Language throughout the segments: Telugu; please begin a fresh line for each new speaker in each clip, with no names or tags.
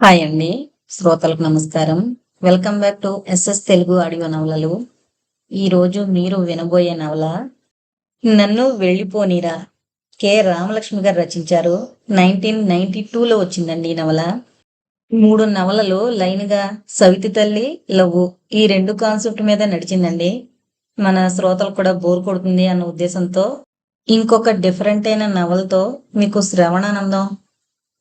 హాయ్ అండి. శ్రోతలకు నమస్కారం. Welcome back to SS Telugu audio నవలలు. ఈరోజు మీరు వినబోయే నవల నన్ను వెళ్ళిపోనీరా. కె. రామలక్ష్మి గారు రచించారు. నైన్టీన్ నైన్టీ టూలో వచ్చిందండి ఈ నవల. మూడు నవలలు లైన్గా సవితి తల్లి లవ్వు ఈ రెండు కాన్సెప్ట్ మీద నడిచిందండి. మన శ్రోతలు కూడా బోర్ కొడుతుంది అన్న ఉద్దేశంతో ఇంకొక డిఫరెంట్ అయిన నవలతో మీకు శ్రవణానందం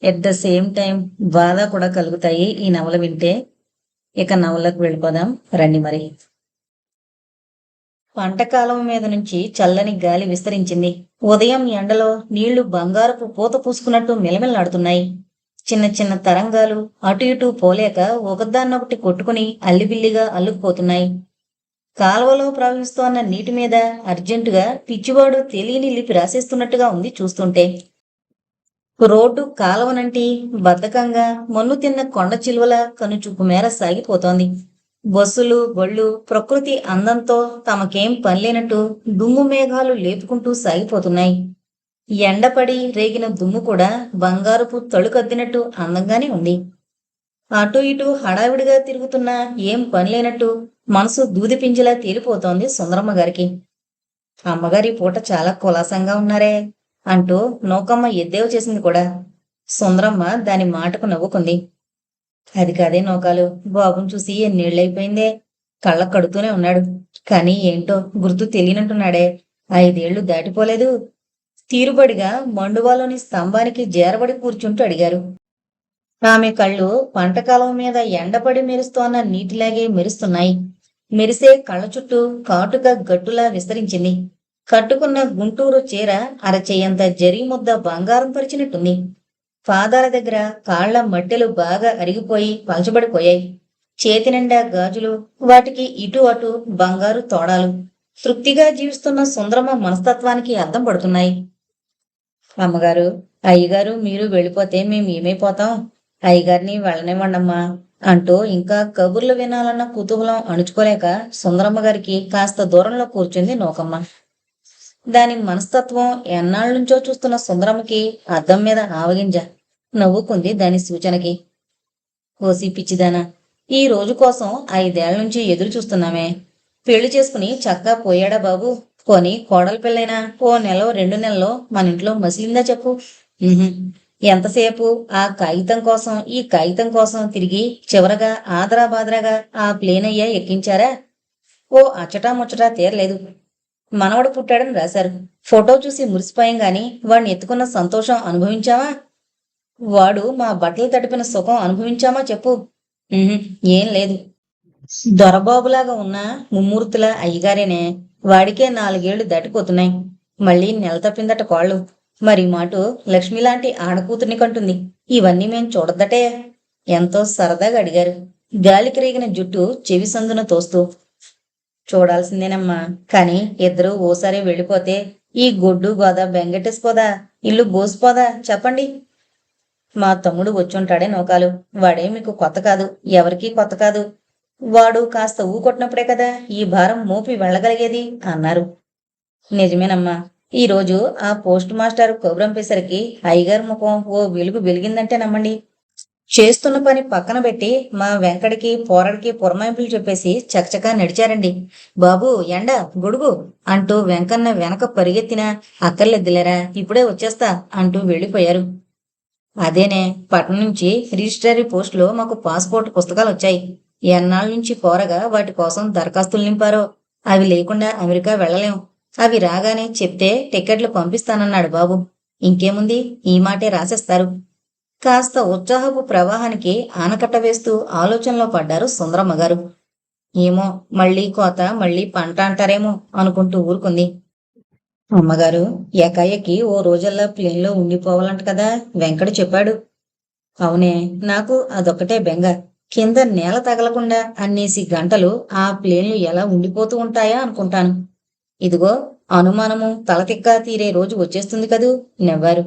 ఎట్ ద సేమ్ టైం బాధ కూడా కలుగుతాయి ఈ నవల వింటే ఇక నవలకు వెళ్ళిపోదాం రండి మరి పంటకాలం మీద నుంచి చల్లని గాలి విస్తరించింది ఉదయం ఎండలో నీళ్ళు బంగారపు పూత పూసుకున్నట్టు మిలమిలాడుతున్నాయి చిన్న చిన్న తరంగాలు అటు ఇటు పోలేక ఒకదాన్నొకటి కొట్టుకుని అల్లిబిల్లిగా అల్లుకుపోతున్నాయి కాలువలో ప్రవహిస్తోన్న నీటి మీద అర్జెంటుగా పిచ్చివాడు తెలియని లిపి రాసేస్తున్నట్టుగా ఉంది చూస్తుంటే రోడ్డు కాలవనంటి బద్ధకంగా మన్ను తిన్న కొండ చిలువల కనుచూపు మేర సాగిపోతోంది. బస్సులు బళ్ళు ప్రకృతి అందంతో తమకేం పనిలేనట్టు దుమ్ము మేఘాలు లేపుకుంటూ సాగిపోతున్నాయి. ఎండపడి రేగిన దుమ్ము కూడా బంగారపు తడుకద్దినట్టు అందంగానే ఉంది. అటు ఇటు హడావిడిగా తిరుగుతున్నా ఏం పనిలేనట్టు మనసు దూదిపింజలా తేలిపోతోంది సుందరమ్మ గారికి. అమ్మగారి పూట చాలా కులాసంగా ఉన్నారే. అంటూ నౌకమ్మ ఎద్దేవ చేసింది కూడా. సుందరమ్మ దాని మాటకు నవ్వుకుంది. అది కాదే నౌకాలు. బాబుని చూసి ఎన్నేళ్ళైపోయిందే. కళ్ళ కడుతూనే ఉన్నాడు. కానీ ఏంటో గుర్తు తెలియనంటున్నాడే. ఐదేళ్ళు దాటిపోలేదు. తీరుబడిగా మండువాలోని స్తంభానికి జేరబడి కూర్చుంటూ అడిగారు. ఆమె కళ్ళు పంటకాలం మీద ఎండపడి మెరుస్తోన్న నీటిలాగే మెరుస్తున్నాయి. మెరిసే కళ్ళ చుట్టూ కాటుక గట్టులా విస్తరించింది. కట్టుకున్న గుంటూరు చీర అరచేయంత జరి ముద్ద బంగారం పరిచినట్టుంది. పాదాల దగ్గర కాళ్ళ మట్టెలు బాగా అరిగిపోయి పలచబడిపోయాయి చేతి నిండా గాజులు వాటికి ఇటు అటు బంగారు తోడాలు. తృప్తిగా జీవిస్తున్న సుందరమ్మ మనస్తత్వానికి అర్థం పడుతున్నాయి. అమ్మగారు అయ్యగారు మీరు వెళ్ళిపోతే మేము ఏమైపోతాం? అయ్యగారిని వెళ్ళనివ్వండమ్మా అంటూ ఇంకా కబుర్లు వినాలన్న కుతూహలం అణుచుకోలేక సుందరమ్మ గారికి కాస్త దూరంలో కూర్చుంది నోకమ్మ. దాని మనస్తత్వం ఎన్నాళ్ళ నుంచో చూస్తున్న సుందరమ్మకి అద్దం మీద ఆవగింజ. నవ్వుకుంది దాని సూచనకి. కోసి పిచ్చిదానా ఈ రోజు కోసం ఐదేళ్ళ నుంచి ఎదురు చూస్తున్నామే. పెళ్ళి చేసుకుని చక్కా పోయాడా బాబు? కొని కోడల పిల్లైనా ఓ నెల రెండు నెలలో మన ఇంట్లో మసిలిందా చెప్పు? ఎంతసేపు ఆ కాగితం కోసం ఈ కాగితం కోసం తిరిగి చివరగా ఆదరా బాదరాగా ఆ ప్లేన్ అయ్యా ఎక్కించారా? ఓ అచ్చటా ముచ్చటా తీరలేదు. మనవడు పుట్టాడని రాశారు. ఫోటో చూసి మురిసిపోయాం గాని వాడిని ఎత్తుకున్న సంతోషం అనుభవించావా? వాడు మా బట్టలు తడిపిన సుఖం అనుభవించామా చెప్పు. ఏం లేదు. దొరబాబులాగా ఉన్న ముమ్మూర్తుల అయ్యగారేనే వాడికే నాలుగేళ్ళు దాటిపోతున్నాయి. మళ్ళీ నెల తప్పిందట కోళ్ళు. మరి మాటు లక్ష్మి లాంటి ఆడకూతుర్ని కంటుంది. ఇవన్నీ మేం చూడద్దటే. ఎంతో సరదాగా అడిగారు. గాలికి రేగిన జుట్టు చెవి సందున తోస్తూ చూడాల్సిందేనమ్మా. కానీ ఇద్దరు ఓసారి వెళ్ళిపోతే ఈ గొడ్డు గోదా బెంగటేసిపోదా ఇల్లు బోసిపోదా? చెప్పండి. మా తమ్ముడు వచ్చుంటాడే నోకాలు. వాడే మీకు కొత్త కాదు. ఎవరికీ కొత్త కాదు. వాడు కాస్త ఊకొట్టినప్పుడే కదా ఈ భారం మోపి వెళ్ళగలిగేది అన్నారు. నిజమేనమ్మా. ఈ రోజు ఆ పోస్ట్ మాస్టర్ కబురంపేసరికి అయ్యగారి ముఖం ఓ వెలుగు వెలిగిందంటే నమ్మండి. చేస్తున్న పని పక్కన పెట్టి మా వెంకడికి పోరడికి పురమాయింపులు చెప్పేసి చకచకా నడిచారండి. బాబు ఎండ గొడుగు అంటూ వెంకన్న వెనక పరిగెత్తినా అక్కర్లేదులేరా ఇప్పుడే వచ్చేస్తా అంటూ వెళ్ళిపోయారు. అదేనే పట్నం నుంచి రిజిస్ట్రరీ పోస్టులో మాకు పాస్పోర్ట్ పుస్తకాలు వచ్చాయి ఎన్నాళ్ళ నుంచి కోరగా వాటి కోసం దరఖాస్తులు నింపారో అవి లేకుండా అమెరికా వెళ్ళలేం. అవి రాగానే చెప్తే టికెట్లు పంపిస్తానన్నాడు బాబు. ఇంకేముంది? ఈ మాటే రాసేస్తారు. కాస్త ఉత్సాహపు ప్రవాహానికి ఆనకట్ట వేస్తూ ఆలోచనలో పడ్డారు సుందరమ్మ గారు. ఏమో మళ్ళీ కోత మళ్ళీ పంట అంటారేమో అనుకుంటూ ఊరుకుంది. అమ్మగారు ఏకాయకి ఓ రోజల్లా ప్లేన్లో ఉండిపోవాలంట కదా వెంకట చెప్పాడు. అవునే నాకు అదొక్కటే బెంగ. కింద నేల తగలకుండా అన్నేసి గంటలు ఆ ప్లేన్లు ఎలా ఉండిపోతూ ఉంటాయా అనుకుంటాను. ఇదిగో అనుమానము తలతిక్క తీరే రోజు వచ్చేస్తుంది కదూ నవ్వారు.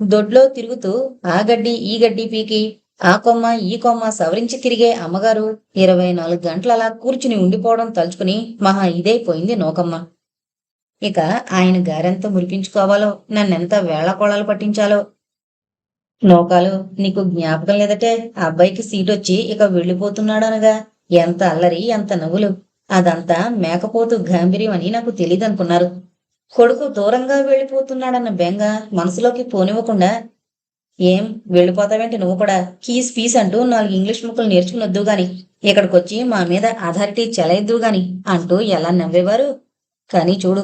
దొడ్లో తిరుగుతూ ఆ గడ్డి ఈ గడ్డి పీకి ఆ కొమ్మ ఈ కొమ్మ సవరించి తిరిగే అమ్మగారు ఇరవై నాలుగు గంటలు అలా కూర్చుని ఉండిపోవడం తలుచుకుని మహా ఇదైపోయింది నోకమ్మ. ఇక ఆయన గారెంత మురిపించుకోవాలో నన్నెంత వేళకోళాలు పట్టించాలో? నోకాలు నీకు జ్ఞాపకం లేదటే అబ్బాయికి సీట్ వచ్చి ఇక వెళ్ళిపోతున్నాడు అనగా ఎంత అల్లరి ఎంత నవ్వులు. అదంతా మేకపోతు గాంభీర్యం అని నాకు తెలియదనుకున్నారు కొడుకు దూరంగా వెళ్ళిపోతున్నాడన్న బెంగ మనసులోకి పోనివ్వకుండా ఏం వెళ్ళిపోతావేంటి నువ్వు కూడా? కీస్ పీస్ అంటూ నాలుగు ఇంగ్లీష్ ముక్కలు నేర్చుకునొద్దు గాని ఇక్కడికొచ్చి మా మీద అథారిటీ చెలయద్దు గాని అంటూ ఎలా నవ్వేవారు? కానీ చూడు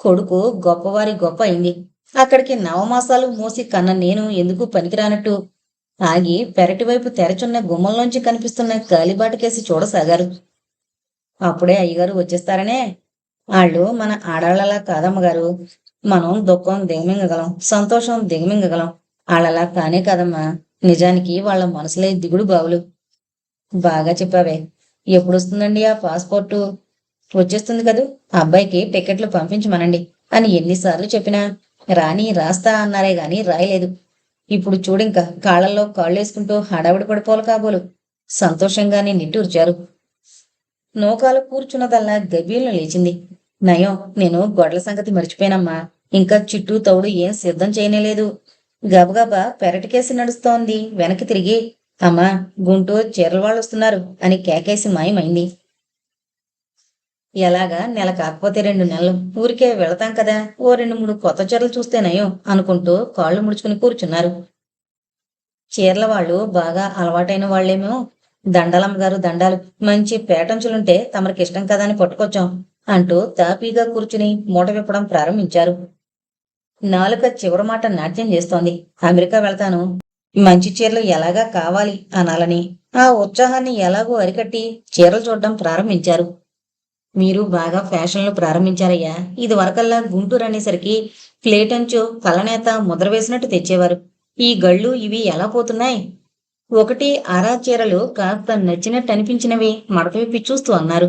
కొడుకు గొప్పవారి గొప్ప అయింది. అక్కడికి నవమాసాలు మోసి కన్న నేను ఎందుకు పనికిరానట్టు? ఆగి పెరటి వైపు తెరచున్న గుమ్మంలోంచి కనిపిస్తున్న గాలిబాటకేసి చూడసాగారు. అప్పుడే అయ్యగారు వచ్చేస్తారనే? వాళ్ళు మన ఆడవాళ్ళలా కాదమ్మగారు మనం దుఃఖం దిగమింగగలం సంతోషం దిగమింగగలం. వాళ్ళలా కానే కాదమ్మా. నిజానికి వాళ్ళ మనసులే దిగుడు బావులు. బాగా చెప్పావే. ఎప్పుడు వస్తుందండి ఆ పాస్పోర్టు? వచ్చేస్తుంది కదూ. ఆ అబ్బాయికి టికెట్లు పంపించమనండి. అని ఎన్నిసార్లు చెప్పినా రాని రాస్తా అన్నారే గాని రాయలేదు. ఇప్పుడు చూడింక కాళ్ళల్లో కాళ్ళేసుకుంటూ హడావిడి పడిపోలు కాబోలు. సంతోషంగానే నిట్టూర్చారు. నౌకాలు కూర్చున్నదల్లా గబీలను లేచింది. నయం నేను గొడ్ల సంగతి మర్చిపోయానమ్మా. ఇంకా చిట్టూ తౌడు ఏం సిద్ధం చేయనేలేదు. గబగబా పెరటికేసి నడుస్తోంది. వెనక్కి తిరిగి అమ్మా గుంటూరు చీరల వాళ్ళు వస్తున్నారు అని కేకేసి మాయమైంది. ఎలాగా నెల కాకపోతే రెండు నెలలు. ఊరికే వెళతాం కదా. ఓ రెండు మూడు కొత్త చీరలు చూస్తేనయో అనుకుంటూ కాళ్ళు ముడుచుకుని కూర్చున్నారు. చీరల వాళ్ళు బాగా అలవాటైన వాళ్ళేమో దండాలమ్మ గారు దండాలు. మంచి పేటంచులుంటే తమరికి ఇష్టం కదా అని పట్టుకొచ్చాం. అంటూ తాపీగా కూర్చుని మూట విప్పడం ప్రారంభించారు. నాలుక చివరి మాట నాట్యం చేస్తోంది. అమెరికా వెళ్తాను. మంచి చీరలు ఎలాగా కావాలి అనాలని ఆ ఉత్సాహాన్ని ఎలాగో అరికట్టి చీరలు చూడడం ప్రారంభించారు. మీరు బాగా ఫ్యాషన్లు ప్రారంభించారయ్యా. ఇది వరకల్లా గుంటూరు అనేసరికి ప్లేట్ అంచు కలనేత ముద్ర వేసినట్టు తెచ్చేవారు. ఈ గళ్ళు ఇవి ఎలా పోతున్నాయి? ఒకటి అరా చీరలు కాస్త నచ్చినట్టు అనిపించినవి మడత విప్పి చూస్తూ అన్నారు.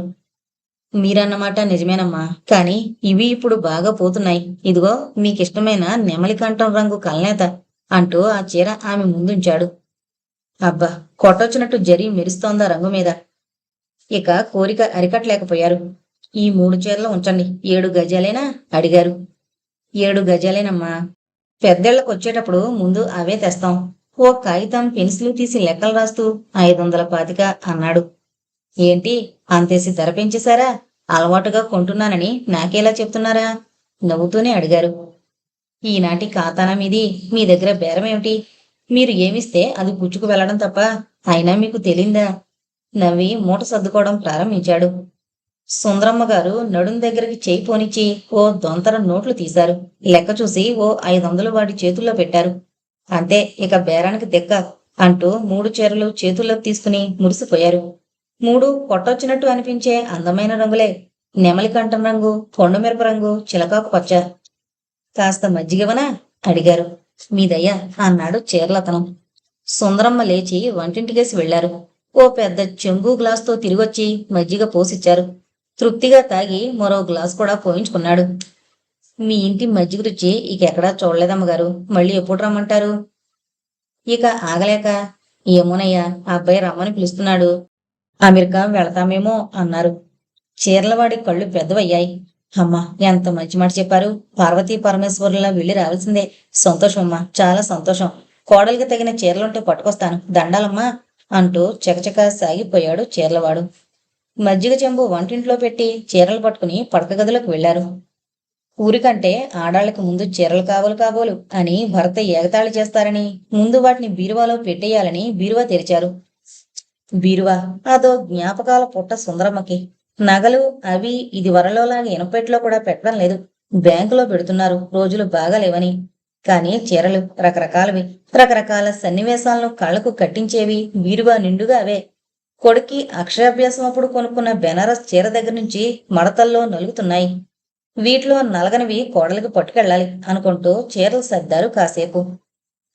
మీరన్నమాట నిజమేనమ్మా. కానీ ఇవి ఇప్పుడు బాగా పోతున్నాయి. ఇదిగో మీకిష్టమైన నెమలికంఠం రంగు కలనేత అంటూ ఆ చీర ఆమె ముందుంచాడు. అబ్బా కొట్టొచ్చినట్టు జరి మెరుస్తోందా రంగు మీద. ఇక కోరిక అరికట్టలేకపోయారు. ఈ మూడు చీరలు ఉంచండి. ఏడు గజాలేనా? అడిగారు. ఏడు గజాలేనమ్మా. పెద్దళ్ళకు వచ్చేటప్పుడు ముందు అవే తెస్తాం. ఓ కాగితం పెన్సిల్ తీసి లెక్కలు రాస్తూ ఐదు వందల పాతిక అన్నాడు. ఏంటి అంతేసి ధర పెంచేశారా? అలవాటుగా కొంటున్నానని నాకేలా చెప్తున్నారా? నవ్వుతూనే అడిగారు. ఈనాటి ఖాతానా మీది? మీ దగ్గర బేరమేమిటి మీరు ఏమిస్తే అది పుచ్చుకు వెళ్ళడం తప్ప అయినా మీకు తెలిందా? నవ్వి మూట సర్దుకోవడం ప్రారంభించాడు. సుందరమ్మ గారు నడుం దగ్గరికి చేయి పోనిచ్చి ఓ దొంతర నోట్లు తీశారు. లెక్క చూసి ఓ ఐదు వందలు వాడి చేతుల్లో పెట్టారు. అంతే ఇక బేరానికి దెక్క అంటూ మూడు చీరలు చేతుల్లోకి తీసుకుని మురిసిపోయారు. మూడు కొట్టొచ్చినట్టు అనిపించే అందమైన రంగులే. నెమలికంఠం రంగు కొండమిరప రంగు చిలకాకు పచ్చ. కాస్త మజ్జిగవనా? అడిగారు. మీదయ్యా అన్నాడు చీరలతనం. సుందరమ్మ లేచి వంటింటికేసి వెళ్ళారు ఓ పెద్ద చెంగు గ్లాస్తో తిరిగొచ్చి మజ్జిగ పోసిచ్చారు. తృప్తిగా తాగి మరో గ్లాస్ కూడా పోయించుకున్నాడు. మీ ఇంటి మజ్జిగ రుచి ఇకెక్కడా చూడలేదమ్మగారు. మళ్ళీ ఎప్పుడు రమ్మంటారు? ఇక ఆగలేక ఏమోనయ్యా అబ్బాయి రమ్మని పిలుస్తున్నాడు. అమెరికా వెళతామేమో అన్నారు. చీరలవాడి కళ్ళు పెద్దవయ్యాయి. అమ్మా ఎంత మంచి మాట చెప్పారు. పార్వతీ పరమేశ్వరులా వెళ్ళి రావాల్సిందే. సంతోషం అమ్మా చాలా సంతోషం. కోడలికి తగిన చీరలుంటే పట్టుకొస్తాను. దండాలమ్మా అంటూ చకచక సాగిపోయాడు చీరలవాడు. మజ్జిగ చెంబు వంటింట్లో పెట్టి చీరలు పట్టుకుని పడక గదిలోకి వెళ్ళారు ఊరికంటే ఆడాళ్ళకి ముందు చీరలు కావాలి కాబోలు అని భర్త ఎగతాళి చేస్తారని ముందు వాటిని బీరువాలో పెట్టేయాలని బీరువా తెరిచారు. బీరువా అదో జ్ఞాపకాల పుట్ట సుందరమ్మకి. నగలు అవి ఇది వరలోలాగా ఇనపెట్లో కూడా పెట్టడం లేదు. బ్యాంకులో పెడుతున్నారు రోజులు బాగాలేవని. కానీ చీరలు రకరకాలవి. రకరకాల సన్నివేశాలను కళ్ళకు కట్టించేవి బీరువా నిండుగా అవే. కొడుక్కి అక్షరాభ్యాసం అప్పుడు కొనుక్కున్న బెనారస్ చీర దగ్గర నుంచి మడతల్లో నలుగుతున్నాయి. వీటిలో నలగనివి కోడలికి పట్టుకెళ్ళాలి అనుకుంటూ చీరలు సర్దారు కాసేపు.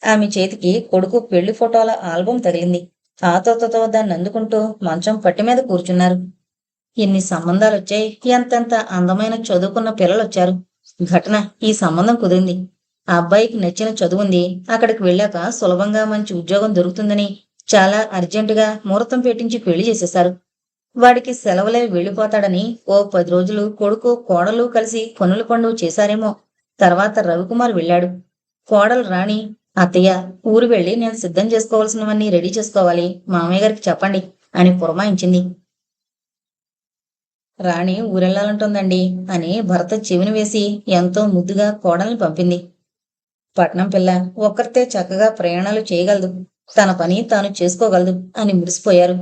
ఆమె చేతికి కొడుకు పెళ్ళి ఫోటోల ఆల్బం తగిలింది. తాతతో దాన్ని అందుకుంటూ మంచం పట్టి మీద కూర్చున్నారు. ఎన్ని సంబంధాలు వచ్చాయి ఎంతెంత అందమైన చదువుకున్న పిల్లలు వచ్చారు ఘటన ఈ సంబంధం కుదిరింది. ఆ అబ్బాయికి నచ్చిన చదువుంది అక్కడికి వెళ్ళాక సులభంగా మంచి ఉద్యోగం దొరుకుతుందని చాలా అర్జెంటుగా ముహూర్తం పెట్టించి పెళ్ళి చేసేశారు. వాడికి సెలవులే వెళ్ళిపోతాడని ఓ పది రోజులు కొడుకు కోడలు కలిసి పనుల పండుగ చేశారేమో. తర్వాత రవికుమార్ వెళ్ళాడు. కోడలు రాణి అత్తయ్య ఊరు వెళ్ళి నేను సిద్ధం చేసుకోవాల్సినవన్నీ రెడీ చేసుకోవాలి. మామయ్య గారికి చెప్పండి అని పురమాయించింది. రాణి ఊరెళ్ళాలంటుందండి అని భర్త చెవిని వేసి ఎంతో ముద్దుగా కోడల్ని పంపింది. పట్నం పిల్ల ఒక్కరితే చక్కగా ప్రయాణాలు చేయగలదు. తన పని తాను చేసుకోగలదు అని మురిసిపోయారు.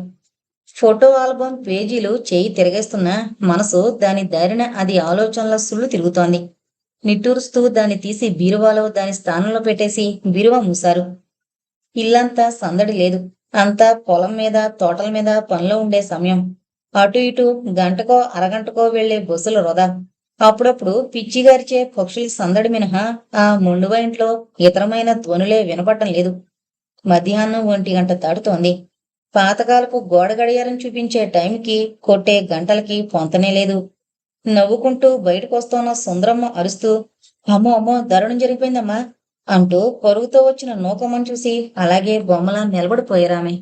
ఫోటో ఆల్బమ్ పేజీలు చేయి తిరగేస్తున్న మనసు దాని దారిన అది ఆలోచనల సుళ్ళు తిరుగుతోంది. నిట్టూరుస్తూ దాన్ని తీసి బీరువాలో దాని స్థానంలో పెట్టేసి బీరువా మూశారు. ఇల్లంతా సందడి లేదు. అంతా పొలం మీద తోటల మీద పనిలో ఉండే సమయం. అటు ఇటు గంటకో అరగంటకో వెళ్ళే బస్సుల వృధా అప్పుడప్పుడు పిచ్చిగారిచే పక్షుల సందడి మినహా ఆ మొండువ ఇంట్లో ఇతరమైన ధ్వనులే వినపడటం లేదు. మధ్యాహ్నం ఒంటి గంట దాటుతోంది. పాతకాలపు గోడ గడియారం చూపించే టైంకి కొట్టే గంటలకి పొంతనే లేదు. నవ్వుకుంటూ బయటకొస్తోన్న సుందరమ్మ అరుస్తూ అమ్మో అమ్మో దారుణం జరిగిపోయిందమ్మా అంటూ పరుగుతో వచ్చిన నూకమ్మని చూసి అలాగే బొమ్మలా నిలబడిపోయారామె.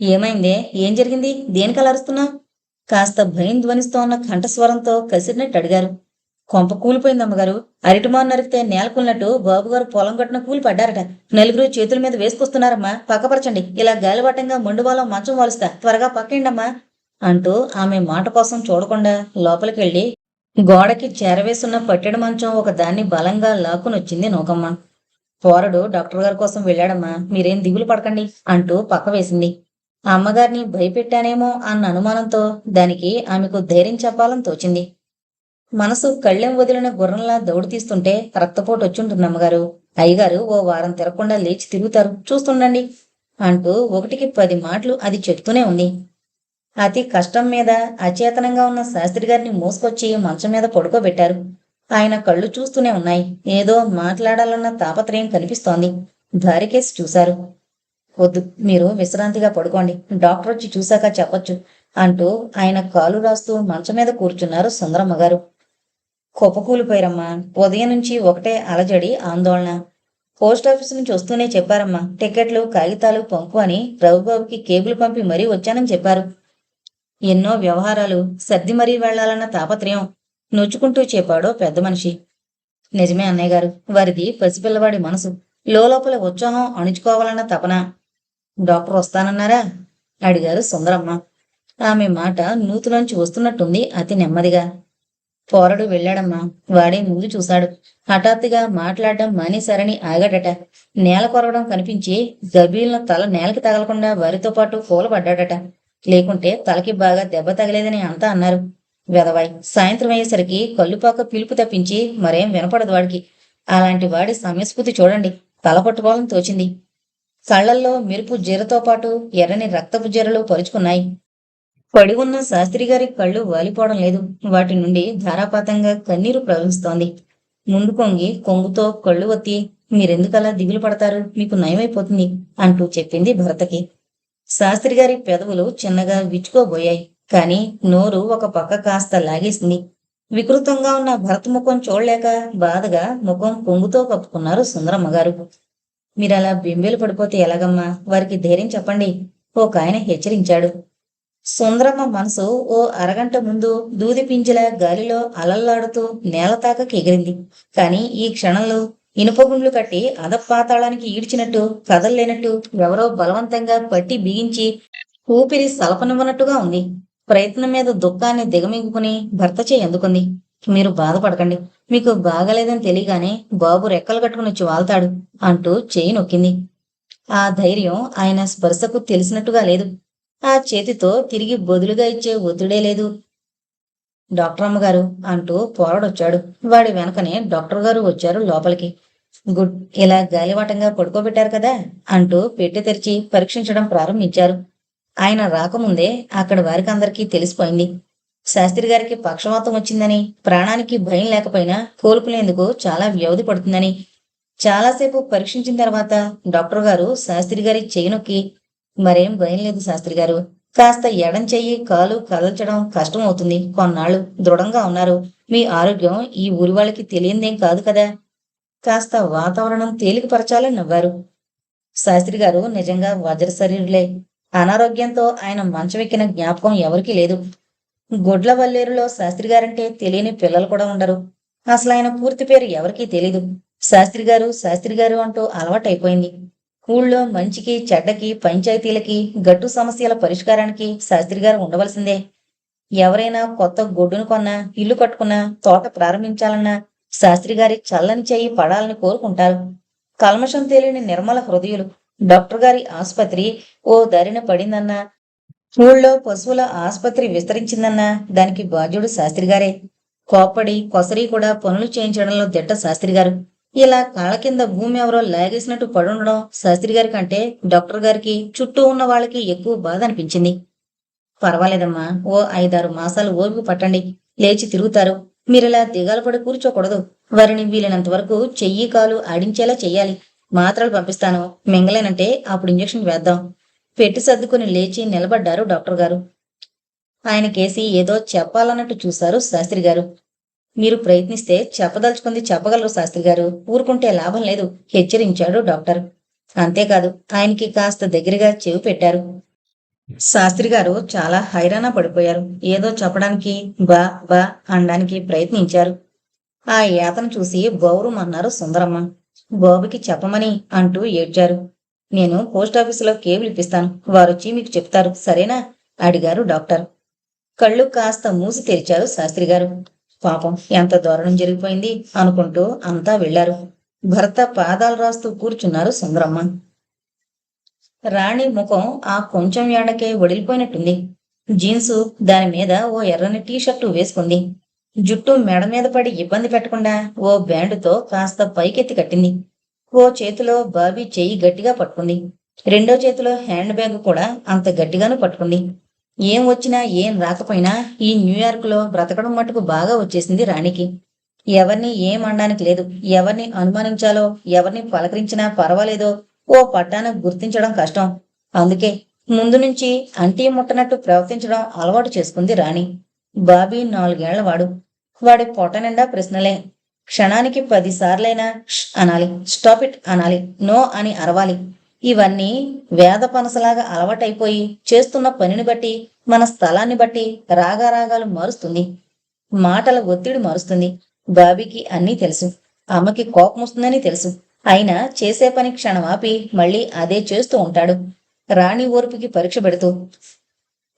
ఏమైందే? ఏం జరిగింది? దేనికలా అరుస్తున్నావు కాస్త భయం ధ్వనిస్తూ ఉన్న కంఠస్వరంతో కసిరినట్టు అడిగారు. కొంప కూలిపోయింది అమ్మగారు అరటిమాను నరికితే నేలకున్నట్టు బాబుగారు పొలం కట్టిన కూలి పడ్డారట. నలుగురు చేతుల మీద వేసుకొస్తున్నారమ్మా. పక్కపరచండి. ఇలా గాలివటంగా మొండువాలో మంచం వాలుస్తా. త్వరగా పక్కండమ్మా. అంటూ ఆమె మాట కోసం చూడకుండా లోపలికి వెళ్ళి గోడకి చేరవేసున్న పట్టెడు మంచం ఒక దాన్ని బలంగా లాక్కునొచ్చింది నూకమ్మ. పోరడు డాక్టర్ గారి కోసం వెళ్ళాడమ్మా మీరేం దిగులు పడకండి అంటూ పక్క వేసింది. అమ్మగారిని భయపెట్టానేమో అన్న అనుమానంతో దానికి ఆమెకు ధైర్యం చెప్పాలని తోచింది. మనసు కళ్ళెం వదిలిన గుర్రంలా దౌడు తీస్తుంటే రక్తపోటు వచ్చుంటుంది అమ్మగారు. అయ్యగారు ఓ వారం తిరగకుండా లేచి తిరుగుతారు చూస్తుండండి అంటూ ఒకటికి పది మాటలు అది చెప్తూనే ఉంది. అతి కష్టం మీద అచేతనంగా ఉన్న శాస్త్రి గారిని మోసుకొచ్చి మంచం మీద పడుకోబెట్టారు. ఆయన కళ్ళు చూస్తూనే ఉన్నాయి. ఏదో మాట్లాడాలన్న తాపత్రయం కనిపిస్తోంది. దారికేసి చూశారు. వద్దు మీరు విశ్రాంతిగా పడుకోండి. డాక్టర్ వచ్చి చూశాక చెప్పొచ్చు అంటూ ఆయన కాలు రాస్తూ మంచం మీద కూర్చున్నారు సుందరమ్మ గారు. కుప్పకూలిపోయారమ్మా ఉదయం నుంచి ఒకటే అలజడి ఆందోళన. పోస్ట్ ఆఫీస్ నుంచి వస్తూనే చెప్పారమ్మా. టికెట్లు కాగితాలు పంపు అని రఘుబాబుకి కేబుల్ పంపి మరీ వచ్చానని చెప్పారు. ఎన్నో వ్యవహారాలు సర్ది మరీ వెళ్ళాలన్న తాపత్రయం నొచ్చుకుంటూ చెప్పాడో పెద్ద మనిషి. నిజమే అన్నయ్య గారు వారిది పసిపిల్లవాడి మనసు. లోపల ఉత్సాహం అణుచుకోవాలన్న తపన. డాక్టర్ వస్తానన్నారా? అడిగారు సుందరమ్మ. ఆమె మాట నూతులోంచి వస్తున్నట్టుంది అతి నెమ్మదిగా. పోరడు వెళ్ళాడమ్మా వాడే ముందు చూశాడు. హఠాత్తుగా మాట్లాడడం మానేశారని ఆగాడట. నేల కొరవడం కనిపించి గబీలను తల నేలకి తగలకుండా వారితో పాటు కూలబడ్డాడట. లేకుంటే తలకి బాగా దెబ్బ తగలేదని అంతా అన్నారు. వెదవాయ్. సాయంత్రం అయ్యేసరికి కళ్ళుపాక పిలుపు తప్పించి మరేం వినపడదు వాడికి. అలాంటి వాడి సమయస్ఫూర్తి చూడండి. తల పట్టుకోవాలని తోచింది. కళ్ళల్లో మెరుపు జీరతో పాటు ఎర్రని రక్తపు జీరలు పరుచుకున్నాయి. పడి ఉన్న శాస్త్రి గారి కళ్ళు వాలిపోవడం లేదు. వాటి నుండి ధారాపాతంగా కన్నీరు ప్రవహిస్తోంది. ముందు కొంగి కొంగుతో కళ్ళు ఒత్తి మీరెందుకలా దిగులు పడతారు? మీకు నయమైపోతుంది అంటూ చెప్పింది భరతకి. శాస్త్రి గారి పెదవులు చిన్నగా విచ్చుకోబోయాయి. కాని నోరు ఒక పక్క కాస్త లాగేసింది. వికృతంగా ఉన్న భరత్ ముఖం చూడలేక బాధగా ముఖం పొంగుతో కప్పుకున్నారు సుందరమ్మ గారు. మీరలా బింబేలు పడిపోతే ఎలాగమ్మా? వారికి ధైర్యం చెప్పండి. ఒక ఆయన హెచ్చరించాడు. సుందరమ్మ మనసు ఓ అరగంట ముందు దూది పింజల గాలిలో అలల్లాడుతూ నేల తాకకి ఎగిరింది కాని ఈ క్షణంలో ఇనుపగుండ్లు కట్టి అధపాతాళానికి ఈడ్చినట్టు కదల్లేనట్టు ఎవరో బలవంతంగా పట్టి బిగించి ఊపిరి సలపనివ్వనట్టుగా ఉంది. ప్రయత్నం మీద దుఃఖాన్ని దిగమింగుకుని భర్త చేయి అందుకుంది. మీరు బాధపడకండి. మీకు బాగలేదని తెలియగానే బాబు రెక్కలు కట్టుకుని వచ్చి అంటూ చేయి నొక్కింది. ఆ ధైర్యం ఆయన స్పర్శకు తెలిసినట్టుగా లేదు. ఆ చేతితో తిరిగి బదులుగా ఇచ్చే ఒత్తిడే లేదు. డాక్టర్ అమ్మగారు అంటూ పోరాడొచ్చాడు. వాడి వెనకనే డాక్టర్ గారు వచ్చారు లోపలికి. గుడ్ ఇలా గాలివాటంగా పడుకోబెట్టారు కదా అంటూ పెట్టి తెరిచి పరీక్షించడం ప్రారంభించారు. ఆయన రాకముందే అక్కడ వారికి అందరికీ తెలిసిపోయింది. శాస్త్రి గారికి పక్షవాతం వచ్చిందని ప్రాణానికి భయం లేకపోయినా కోలుకునేందుకు చాలా వ్యవధి పడుతుందని. చాలాసేపు పరీక్షించిన తర్వాత డాక్టర్ గారు శాస్త్రి గారి చేయి నొక్కి మరేం భయం లేదు శాస్త్రి గారు కాస్త ఎడం చెయ్యి కాలు కదల్చడం కష్టం అవుతుంది. కొన్నాళ్ళు దృఢంగా ఉన్నారు. మీ ఆరోగ్యం ఈ ఊరి వాళ్ళకి తెలియందేం కాదు కదా? కాస్త వాతావరణం తేలికపరచాలని నవ్వారు. శాస్త్రి గారు నిజంగా వజ్ర శరీరులే అనారోగ్యంతో ఆయన మంచమెక్కిన జ్ఞాపకం ఎవరికీ లేదు. గొడ్ల వల్లేరులో శాస్త్రి గారంటే తెలియని పిల్లలు కూడా ఉండరు. అసలు ఆయన పూర్తి పేరు ఎవరికీ తెలీదు. శాస్త్రి గారు శాస్త్రి గారు అంటూ అలవాటైపోయింది. ఊళ్ళో మంచికి చెడ్డకి పంచాయతీలకి గట్టు సమస్యల పరిష్కారానికి శాస్త్రి గారు ఉండవలసిందే. ఎవరైనా కొత్త గొడ్డును కొన్నా ఇల్లు కట్టుకున్నా తోట ప్రారంభించాలన్నా శాస్త్రి గారి చల్లని చేయి పడాలని కోరుకుంటారు. కల్మషం తేలిని నిర్మల హృదయులు డాక్టర్ గారి ఆసుపత్రి ఓ దరిన పడిందన్నా ఊళ్ళో పశువుల ఆసుపత్రి విస్తరించిందన్నా దానికి బాధ్యుడు శాస్త్రి గారే. కోప్పడి కొసరి కూడా పనులు చేయించడంలో దిట్ట శాస్త్రి గారు. ఇలా కాళ్ళ కింద భూమి ఎవరో లాగేసినట్టు పడుండడం శాస్త్రి గారి కంటే డాక్టర్ గారికి చుట్టూ ఉన్న వాళ్ళకి ఎక్కువ బాధ అనిపించింది. పర్వాలేదమ్మా ఓ ఐదారు మాసాలు ఓపిక పట్టండి. లేచి తిరుగుతారు. మీరిలా దిగాలు పడి కూర్చోకూడదు. వారిని వీలైనంత వరకు చెయ్యి కాలు ఆడించేలా చెయ్యాలి. మాత్రలు పంపిస్తాను. మింగలేనంటే అప్పుడు ఇంజెక్షన్ వేద్దాం. పెట్టి సర్దుకుని లేచి నిలబడ్డారు డాక్టర్ గారు. ఆయన కేసి ఏదో చెప్పాలన్నట్టు చూశారు శాస్త్రి గారు. మీరు ప్రయత్నిస్తే చెప్పదలుచుకుంది చెప్పగలరు శాస్త్రి గారు. ఊరుకుంటే లాభం లేదు. హెచ్చరించాడు డాక్టర్. అంతేకాదు ఆయనకి కాస్త దగ్గరగా చెవి పెట్టారు. శాస్త్రి గారు చాలా హైరాణ పడిపోయారు. ఏదో చెప్పడానికి బా బా అనడానికి ప్రయత్నించారు. ఆ యాతను చూసి బౌరుమన్నారు సుందరమ్మ. బాబుకి చెప్పమని అంటూ ఏడ్చారు. నేను పోస్టాఫీసులో కేబుల్ ఇప్పిస్తాను. వారొచ్చి మీకు చెప్తారు. సరేనా? అడిగారు డాక్టర్. కళ్ళు కాస్త మూసి తెరిచారు శాస్త్రి గారు. పాపం ఎంత దారుణం జరిగిపోయింది అనుకుంటూ అంతా వెళ్ళారు భర్త పాదాలు రాస్తూ కూర్చున్నారు సుందరమ్మ. రాణి ముఖం ఆ కొంచెం ఏడకే వడిలిపోయినట్టుంది. జీన్సు దాని మీద ఓ ఎర్రని టీషర్టు వేసుకుంది. జుట్టు మెడ మీద పడి ఇబ్బంది పెట్టకుండా ఓ బ్యాండుతో కాస్త పైకెత్తి కట్టింది. ఓ చేతిలో బాబీ చెయ్యి గట్టిగా పట్టుకుంది. రెండో చేతిలో హ్యాండ్ బ్యాగ్ కూడా అంత గట్టిగాను పట్టుకుంది. ఏం వచ్చినా ఏం రాకపోయినా ఈ న్యూయార్క్లో బ్రతకడం మటుకు బాగా వచ్చేసింది రాణికి. ఎవరిని ఏం అనడానికి లేదు. ఎవరిని అనుమానించాలో ఎవరిని పలకరించినా పర్వాలేదో ఓ పట్టాను గుర్తించడం కష్టం. అందుకే ముందు నుంచి అంటీ ముట్టనట్టు ప్రవర్తించడం అలవాటు చేసుకుంది రాణి. బాబీ నాలుగేళ్ళ వాడు వాడి పొట్ట నిండా ప్రశ్నలే. క్షణానికి పదిసార్లైనా అనాలి. స్టాప్ ఇట్ అనాలి. నో అని అరవాలి. ఇవన్నీ వేద పనసలాగా అలవాటైపోయి చేస్తున్న పనిని బట్టి మన స్థలాన్ని బట్టి రాగారాగాలు మారుస్తుంది. మాటల ఒత్తిడి మారుస్తుంది. బాబీకి అన్నీ తెలుసు. అమ్మకి కోపం వస్తుందని తెలుసు. అయినా చేసే పని క్షణం ఆపి మళ్ళీ అదే చేస్తూ ఉంటాడు. రాణి ఓర్పుకి పరీక్ష పెడుతూ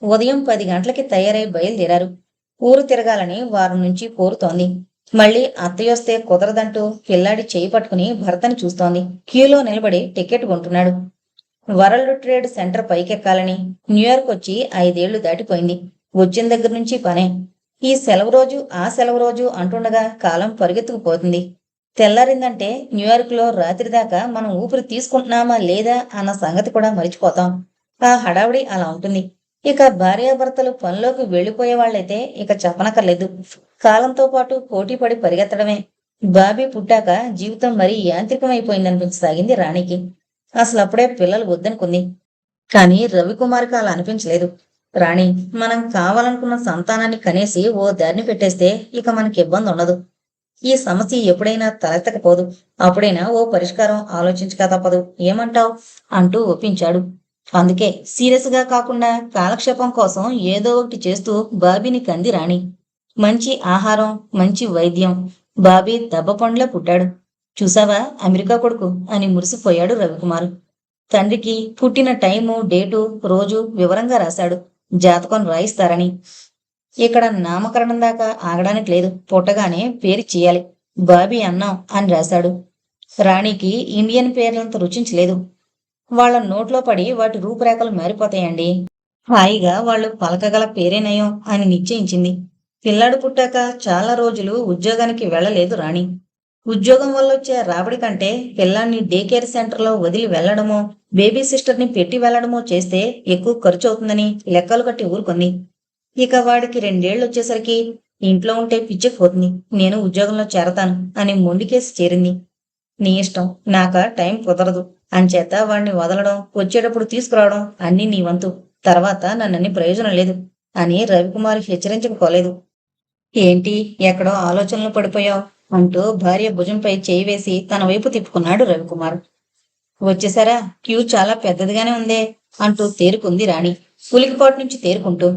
ఉదయం పది గంటలకి తయారై బయలుదేరారు. ఊరు తిరగాలని వారం నుంచి కోరుతోంది. మళ్ళీ అత్తయ్యొస్తే కుదరదంటూ పిల్లాడి చేయి పట్టుకుని భర్తని చూస్తోంది. క్యూలో నిలబడి టికెట్ కొంటున్నాడు. వరల్డ్ ట్రేడ్ సెంటర్ పైకెక్కాలని న్యూయార్క్ వచ్చి ఐదేళ్ళు దాటిపోయింది. వచ్చిన దగ్గర నుంచి పనే. ఈ సెలవు రోజు ఆ సెలవు రోజు అంటుండగా కాలం పరిగెత్తుకుపోతుంది. తెల్లారిందంటే న్యూయార్క్లో రాత్రి దాకా మనం ఊపిరి తీసుకుంటున్నామా లేదా అన్న సంగతి కూడా మరిచిపోతాం. ఆ హడావిడి అలా ఉంటుంది. ఇక భార్యాభర్తలు పనిలోకి వెళ్ళిపోయే వాళ్ళైతే ఇక చెప్పనక్కర్లేదు. కాలంతో పాటు పోటీ పడి పరిగెత్తడమే. బాబీ పుట్టాక జీవితం మరీ యాంత్రికమైపోయిందనిపించసాగింది రాణికి. అసలు అప్పుడే పిల్లలు వద్దనుకుంది. కానీ రవికుమార్కి అలా అనిపించలేదు. రాణి మనం కావాలనుకున్న సంతానాన్ని కనేసి ఓ దారిని పెట్టేస్తే ఇక మనకి ఇబ్బంది ఉండదు. ఈ సమస్య ఎప్పుడైనా తలెత్తకపోదు. అప్పుడైనా ఓ పరిష్కారం ఆలోచించక తప్పదు. ఏమంటావ్? అంటూ ఒప్పించాడు. అందుకే సీరియస్గా కాకుండా కాలక్షేపం కోసం ఏదో ఒకటి చేస్తూ బాబీని కంది రాణి. మంచి ఆహారం మంచి వైద్యం. బాబీ దెబ్బ పండ్ల పుట్టాడు. చూసావా? అమెరికా కొడుకు అని మురిసిపోయాడు రవికుమార్. తండ్రికి పుట్టిన టైము డేటు రోజు వివరంగా రాశాడు. జాతకం రాయిస్తారని. ఇక్కడ నామకరణం దాకా ఆగడానికి లేదు. పుట్టగానే పేరు చేయాలి. బాబీ అన్నాం అని రాశాడు. రాణికి ఇండియన్ పేర్లంత రుచించలేదు. వాళ్ళ నోట్లో పడి వాటి రూపురేఖలు మారిపోతాయండి. హాయిగా వాళ్ళు పలకగల పేరేనయం అని నిశ్చయించింది. పిల్లాడు పుట్టాక చాలా రోజులు ఉద్యోగానికి వెళ్ళలేదు రాణి. ఉద్యోగం వల్ల వచ్చే రాబడి కంటే పిల్లాన్ని డే కేర్ సెంటర్లో వదిలి వెళ్ళడమో బేబీ సిస్టర్ని పెట్టి వెళ్ళడమో చేస్తే ఎక్కువ ఖర్చు అవుతుందని లెక్కలు కట్టి ఊరుకుంది. ఇక వాడికి రెండేళ్ళు వచ్చేసరికి ఇంట్లో ఉంటే పిచ్చెక్కిపోతుంది నేను ఉద్యోగంలో చేరతాను అని మొండికేసి చేరింది. నీ ఇష్టం నాక టైం కుదరదు. అంచేత వాణ్ణి వదలడం వచ్చేటప్పుడు తీసుకురావడం అన్నీ నీ వంతు. తర్వాత నన్నని ప్రయోజనం లేదు అని రవికుమార్ హెచ్చరించకపోలేదు. ఏంటి? ఎక్కడో ఆలోచనలు పడిపోయావు అంటూ భార్య భుజంపై చేయి వేసి తన వైపు తిప్పుకున్నాడు రవికుమార్. వచ్చేసారా? క్యూ చాలా పెద్దదిగానే ఉందే అంటూ తేరుకుంది రాణి. పులికిపాటు నుంచి తేరుకుంటూ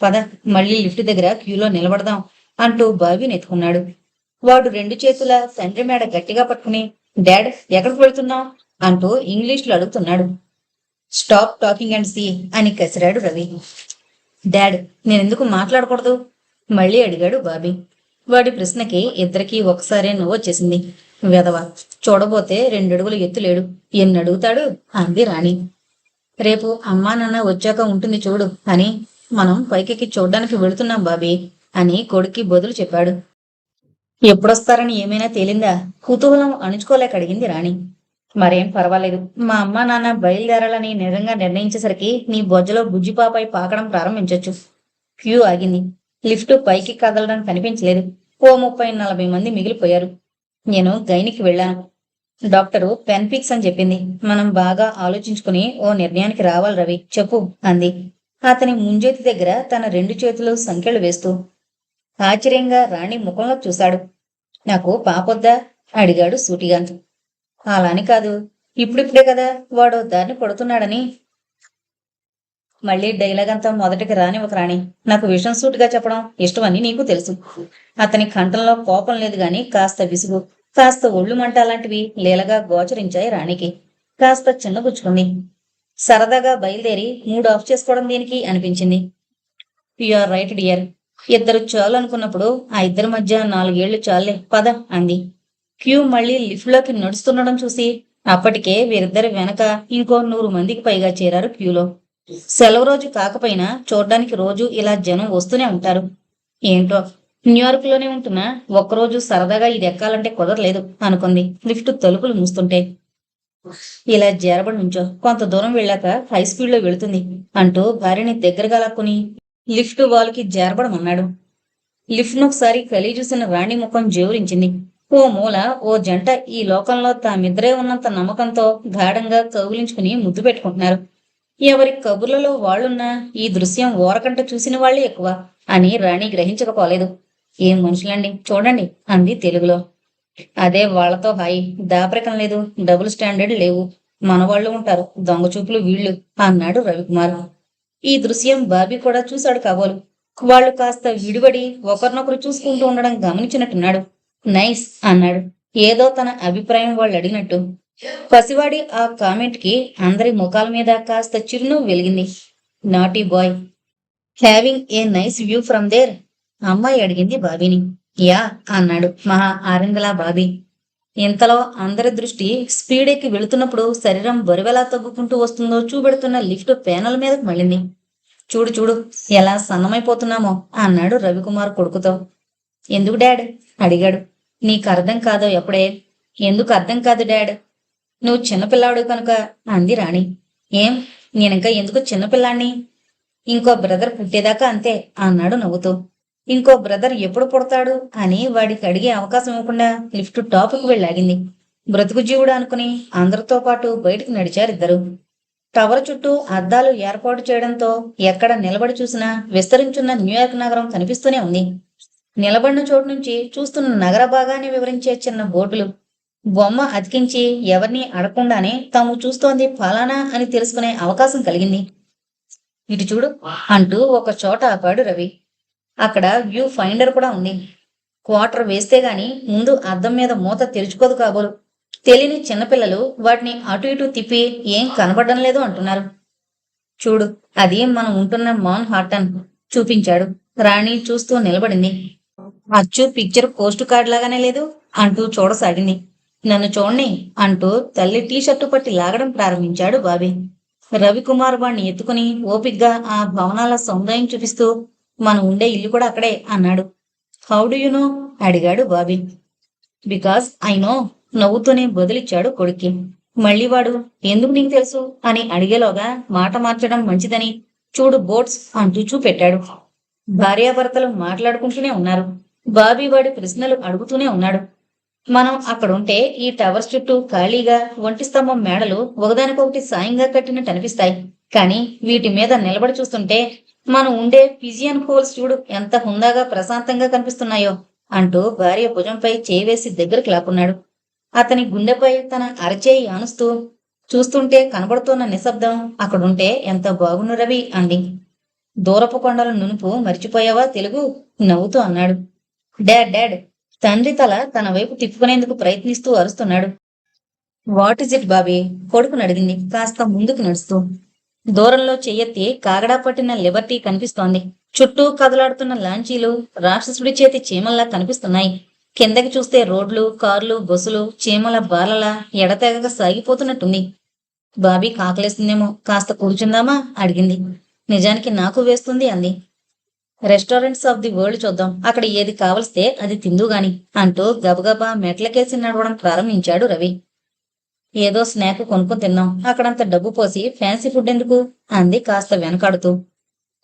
పద మళ్ళీ లిఫ్ట్ దగ్గర క్యూలో నిలబడదాం అంటూ బావి నెత్తుకున్నాడు. వాడు రెండు చేతుల తండ్రి మేడ గట్టిగా పట్టుకుని డాడ్ ఎక్కడికి వెళుతున్నావు? అంటూ ఇంగ్లీష్లో అడుగుతున్నాడు. స్టాప్ టాకింగ్ అండ్ సీ అని కసిరాడు రవి. డాడ్ నేనెందుకు మాట్లాడకూడదు? మళ్ళీ అడిగాడు బాబీ. వాడి ప్రశ్నకి ఇద్దరికీ ఒకసారే నువ్వు వచ్చేసింది. వెధవ చూడబోతే రెండడుగులు ఎత్తులేడు ఎన్ని అడుగుతాడు? అంది రాణి. రేపు అమ్మా నాన్న వచ్చాక ఉంటుంది చూడు అని మనం పైకెక్కి చూడ్డానికి వెళుతున్నాం బాబీ అని కొడుక్కి బదులు చెప్పాడు. ఎప్పుడొస్తారని ఏమైనా తేలిందా? కుతూహలం అణుచుకోలేక అడిగింది రాణి. మరేం పర్వాలేదు. మా అమ్మ నాన్న బయలుదేరాలని నిజంగా నిర్ణయించేసరికి నీ బొజ్జలో బుజ్జిపాపై పాకడం ప్రారంభించొచ్చు. క్యూ ఆగింది. లిఫ్ట్ పైకి కదలడం కనిపించలేదు ఓ ముప్పై నలభై మంది మిగిలిపోయారు. నేను గైనికి వెళ్ళాను. డాక్టరు పెన్పిక్స్ అని చెప్పింది. మనం బాగా ఆలోచించుకుని ఓ నిర్ణయానికి రావాలి రవి. చెప్పు అంది. అతని ముంజేతి దగ్గర తన రెండు చేతులు సంఖ్యలు వేస్తూ ఆశ్చర్యంగా రాణి ముఖంలో చూశాడు. నాకు పాపొద్దా? అడిగాడు సూటిగా అలాని కాదు. ఇప్పుడిప్పుడే కదా వాడు దారిని కొడుతున్నాడని మళ్ళీ డైలాగ్ అంతా మొదటికి రాని ఒక రాణి. నాకు విషం సూటిగా చెప్పడం ఇష్టమని నీకు తెలుసు. అతని కంఠంలో కోపం లేదు గాని కాస్త విసుగు కాస్త ఒళ్ళు మంట లాంటివి లీలగా గోచరించాయి రాణికి. కాస్త చిన్నగుచ్చుకుంది. సరదాగా బయలుదేరి మూడు ఆఫ్ చేసుకోవడం దీనికి అనిపించింది. ఆర్ రైట్ డియర్ ఇద్దరు చాలు అనుకున్నప్పుడు ఆ ఇద్దరి మధ్య నాలుగేళ్ళు చాలే పద అంది. క్యూ మళ్ళీ లిఫ్ట్లోకి నడుస్తుండడం చూసి అప్పటికే వీరిద్దరి వెనక ఇంకో నూరు మందికి పైగా చేరారు క్యూలో. సెలవు రోజు కాకపోయినా చూడ్డానికి రోజు ఇలా జనం వస్తూనే ఉంటారు. ఏంటో? న్యూయార్క్లోనే ఉంటున్నా ఒక్కరోజు సరదాగా ఇది ఎక్కాలంటే కుదరలేదు అనుకుంది లిఫ్ట్ తలుపులు మూస్తుంటే. ఇలా జరబడి నుంచో కొంత దూరం వెళ్ళాక హై స్పీడ్లో వెళుతుంది అంటూ భార్యని దగ్గరగా లాక్కుని లిఫ్ట్ వాల్కి చేరబడమన్నాడు లిఫ్ట్ను ఒకసారి కలి చూసిన రాణి ముఖం జేవురించింది ఓ మూల ఓ జంట ఈ లోకంలో తామిద్దరే ఉన్నంత నమ్మకంతో గాఢంగా కౌగిలించుకుని ముద్దు పెట్టుకుంటున్నారు. ఎవరి కబుర్లలో వాళ్ళున్నా ఈ దృశ్యం ఓరకంట చూసిన వాళ్ళే ఎక్కువ అని రాణి గ్రహించకపోలేదు. ఏం మనుషులండి? చూడండి అంది తెలుగులో. అదే వాళ్ళతో హాయి. దాపరికం లేదు. డబుల్ స్టాండర్డ్ లేవు. మనవాళ్ళు ఉంటారు. దొంగ చూపులు వీళ్ళు అన్నాడు రవికుమార్. ఈ దృశ్యం బాబీ కూడా చూశాడు కాబోలు. వాళ్ళు కాస్త విడిబడి ఒకరినొకరు చూసుకుంటూ ఉండడం గమనించినట్టున్నాడు. నైస్ అన్నాడు. ఏదో తన అభిప్రాయం వాళ్ళు అడిగినట్టు. పసివాడి ఆ కామెంట్కి అందరి ముఖాల మీద కాస్త చిరునవ్వు వెలిగింది. Naughty boy having a nice view from there? అమ్మాయి అడిగింది బాబీని. యా అన్నాడు మహా ఆరిందలా బాబీ. ఇంతలో అందరి దృష్టి స్పీడ్ ఎక్కి వెళుతున్నప్పుడు శరీరం బరువెలా తగ్గుకుంటూ వస్తుందో చూపెడుతున్న లిఫ్ట్ పేనల మీదకు మళ్ళింది. చూడు చూడు ఎలా సన్నమైపోతున్నామో అన్నాడు రవికుమార్ కొడుకుతో. ఎందుకు డాడ్? అడిగాడు. నీకు అర్థం కాదో ఎప్పుడే? ఎందుకు అర్థం కాదు డాడ్? నువ్వు చిన్నపిల్లాడు కనుక అంది రాణి. ఏం? నేనింకా ఎందుకు చిన్నపిల్లాణ్ణి? ఇంకో బ్రదర్ పుట్టేదాకా అంతే అన్నాడు నవ్వుతూ. ఇంకో బ్రదర్ ఎప్పుడు పుడతాడు అని వాడికి అడిగే అవకాశం ఇవ్వకుండా లిఫ్ట్ టాప్కి వెళ్ళాగింది బ్రతుకు జీవుడు అనుకుని అందరితో పాటు బయటకు నడిచారు ఇద్దరు. టవర్ చుట్టూ అద్దాలు ఏర్పాటు చేయడంతో ఎక్కడ నిలబడి చూసినా విస్తరించున్న న్యూయార్క్ నగరం కనిపిస్తూనే ఉంది. నిలబడిన చోటు నుంచి చూస్తున్న నగర భాగాన్ని వివరించే చిన్న బోర్డులు బొమ్మ అతికించి ఎవరిని అడగకుండానే తాము చూస్తోంది ఫలానా అని తెలుసుకునే అవకాశం కలిగింది. ఇటు చూడు అంటూ ఒక చోట ఆపాడు రవి. అక్కడ వ్యూ ఫైండర్ కూడా ఉంది. క్వార్టర్ వేస్తే గాని ముందు అద్దం మీద మూత తెరుచుకోదు కాబోలు. తెలియని చిన్నపిల్లలు వాటిని అటు ఇటు తిప్పి ఏం కనబడడం లేదు అంటున్నారు. చూడు అది మనం ఉంటున్న మాన్ హార్టన్ చూపించాడు. రాణి చూస్తూ నిలబడింది. అచ్చు పిక్చర్ పోస్ట్ కార్డ్ లాగానే లేదు అంటూ చూడసాగింది. నన్ను చూడండి అంటూ తల్లి టీ షర్టు పట్టి లాగడం ప్రారంభించాడు బాబీ. రవికుమార్ వాణ్ణి ఎత్తుకుని ఓపిగ్గా ఆ భవనాల సౌందర్యం చూపిస్తూ మనం ఉండే ఇల్లు కూడా అక్కడే అన్నాడు. How do you know? అడిగాడు బాబీ. బికాస్ ఐ నో నవ్వుతూనే బదిలిచ్చాడు కొడుక్కి. మళ్ళీ వాడు ఎందుకు నీకు తెలుసు? అని అడిగేలోగా మాట మార్చడం మంచిదని చూడు బోట్స్ అంటూ చూపెట్టాడు. భార్యాభర్తలు మాట్లాడుకుంటూనే ఉన్నారు. బాబీ వాడి ప్రశ్నలు అడుగుతూనే ఉన్నాడు. మనం అక్కడుంటే ఈ టవర్స్ చుట్టూ ఖాళీగా ఒంటి స్తంభం మేడలు ఒకదానికొకటి సాయంగా కట్టినట్టు అనిపిస్తాయి. కానీ వీటి మీద నిలబడి చూస్తుంటే మనం ఉండే పిజియన్ హోల్స్ చూడు ఎంత హుందాగా ప్రశాంతంగా కనిపిస్తున్నాయో అంటూ భార్య భుజంపై చేవేసి దగ్గరికి లాక్కున్నాడు. అతని గుండెపై తన అరచేయి ఆనుస్తూ చూస్తుంటే కనబడుతున్న నిశ్శబ్దం అక్కడుంటే ఎంత బాగుండు రవి అంది. దూరపు కొండల నునుపు మర్చిపోయావా తెలుగు? నవ్వుతూ అన్నాడు. డాడ్ డాడ్ తండ్రి తల తన వైపు తిప్పుకునేందుకు ప్రయత్నిస్తూ అరుస్తున్నాడు. వాట్ ఇస్ ఇట్ బాబీ కొడుకుని అడిగింది కాస్త ముందుకు నడుస్తూ. దూరంలో చెయ్యెత్తి కాగడా పట్టిన లిబర్టీ కనిపిస్తోంది. చుట్టూ కదలాడుతున్న లాంచీలు రాక్షసుడి చేతి చీమల్లా కనిపిస్తున్నాయి. కిందకి చూస్తే రోడ్లు కార్లు బస్సులు చీమల బాలలా ఎడతెగక సాగిపోతున్నట్టుంది. బాబీ కాకలేస్తుందేమో. కాస్త కూర్చుందామా? అడిగింది. నిజానికి నాకు వేస్తుంది అంది. రెస్టారెంట్స్ ఆఫ్ ది వరల్డ్ చూద్దాం. అక్కడ ఏది కావలిస్తే అది తిందు గాని అంటూ గబగబా మెట్లకేసి నడవడం ప్రారంభించాడు రవి. ఏదో స్నాక్ కొనుక్కొని తిన్నాం. అక్కడంత డబ్బు పోసి ఫ్యాన్సీ ఫుడ్ ఎందుకు? అంది కాస్త వెనకాడుతూ.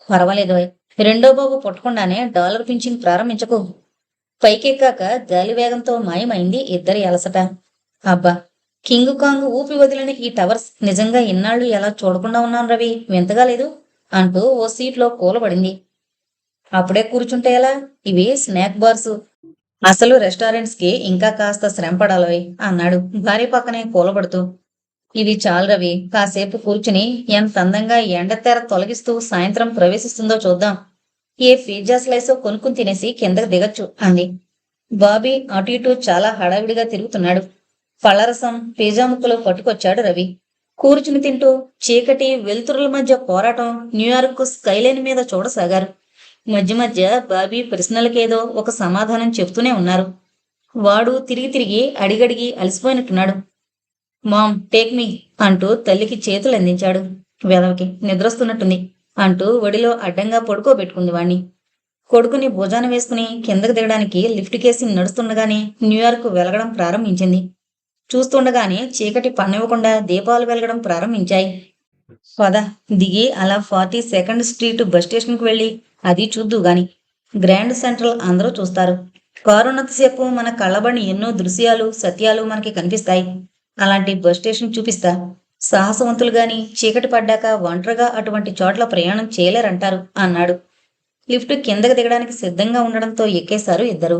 పర్వాలేదు రెండో బాబు పుట్టకుండానే డాలర్ పింఛింగ్ ప్రారంభించకు. పైకెక్కాక గాలి వేగంతో మాయమైంది ఇద్దరి అలసట. అబ్బా! కింగ్ కాంగ్ ఊపి వదిలిన ఈ టవర్స్ నిజంగా ఇన్నాళ్ళు ఎలా చూడకుండా ఉన్నాను రవి? వింతగా లేదు? అంటూ ఓ సీట్లో కూలబడింది. అప్పుడే కూర్చుంటే ఎలా? ఇవి స్నాక్ బార్స్. అసలు రెస్టారెంట్స్కి ఇంకా కాస్త శ్రమ పడాలి అన్నాడు భార్య పక్కనే కూలబడుతూ. ఇది చాలు రవి కాసేపు కూర్చుని ఎంత అందంగా ఎండతెర తొలగిస్తూ సాయంత్రం ప్రవేశిస్తుందో చూద్దాం. ఏ పిజ్జా స్లైసో కొనుక్కుని తినేసి కిందకు దిగచ్చు అంది. బాబీ అటు ఇటు చాలా హడావిడిగా తిరుగుతున్నాడు. పళ్ళరసం పిజ్జా ముక్కలు పట్టుకొచ్చాడు రవి. కూర్చుని తింటూ చీకటి వెలుతురుల మధ్య పోరాటం న్యూయార్క్ స్కైలైన్ మీద చూడసాగారు. మధ్య మధ్య బాబీ ప్రశ్నలకేదో ఒక సమాధానం చెప్తూనే ఉన్నారు. వాడు తిరిగి తిరిగి అడిగడిగి అలసిపోయినట్టున్నాడు. మామ్ టేక్ మీ అంటూ తల్లికి చేతులు అందించాడు. వెదవకి నిద్రొస్తున్నట్టుంది అంటూ ఒడిలో అడ్డంగా పడుకోబెట్టుకుంది వాణ్ణి. కొడుకుని భుజాన వేసుకుని కిందకు దిగడానికి లిఫ్ట్ కేసి నడుస్తుండగానే న్యూయార్క్ వెలగడం ప్రారంభించింది. చూస్తుండగానే చీకటి పన్నివ్వకుండా దీపాలు వెలగడం ప్రారంభించాయి. పద దిగి అలా ఫార్టీ సెకండ్ స్ట్రీట్ బస్ స్టేషన్కి వెళ్ళి అది చూద్దు గాని. గ్రాండ్ సెంట్రల్ అందరూ చూస్తారు. కారున్నంతసేపు మన కళ్ళబడిన ఎన్నో దృశ్యాలు సత్యాలు మనకి కనిపిస్తాయి. అలాంటి బస్ స్టేషన్ చూపిస్తా. సాహసవంతులు గాని చీకటి పడ్డాక ఒంటరిగా అటువంటి చోట్ల ప్రయాణం చేయలేరంటారు అన్నాడు. లిఫ్ట్ కిందకి దిగడానికి సిద్ధంగా ఉండడంతో ఎక్కేశారు ఇద్దరు.